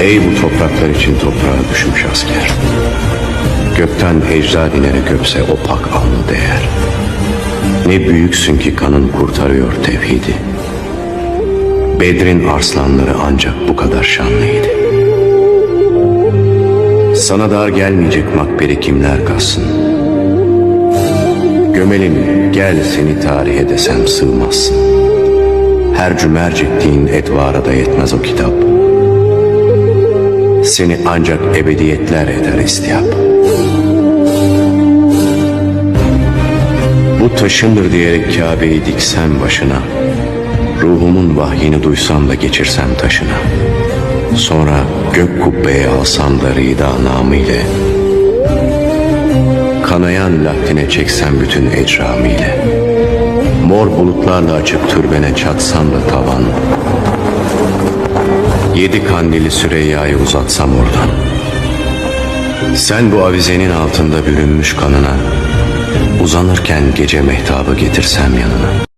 Ey bu topraklar için toprağa düşmüş asker. Gökten ecda inerek öpse o pak alnı değer. Ne büyüksün ki kanın kurtarıyor tevhidi. Bedrin arslanları ancak bu kadar şanlıydı. Sana dar gelmeyecek makberi kimler kalsın? Gömelim gel seni tarihe desem sığmazsın. Her cümerc ettiğin etvara da yetmez o kitap. Seni ancak ebediyetler eder istiyap. Bu taşındır diyerek Kabe'yi diksem başına. Ruhumun vahyini duysam da geçirsem taşına. Sonra gök kubbeye alsam da rida namı ile. Kanayan lahdine çeksem bütün ecramı ile. Mor bulutlarla açıp türbene çatsam da tavan. Yedi kandili Süreyya'yı uzatsam oradan. Sen bu avizenin altında bürünmüş kanına, uzanırken gece mehtabı getirsem yanına.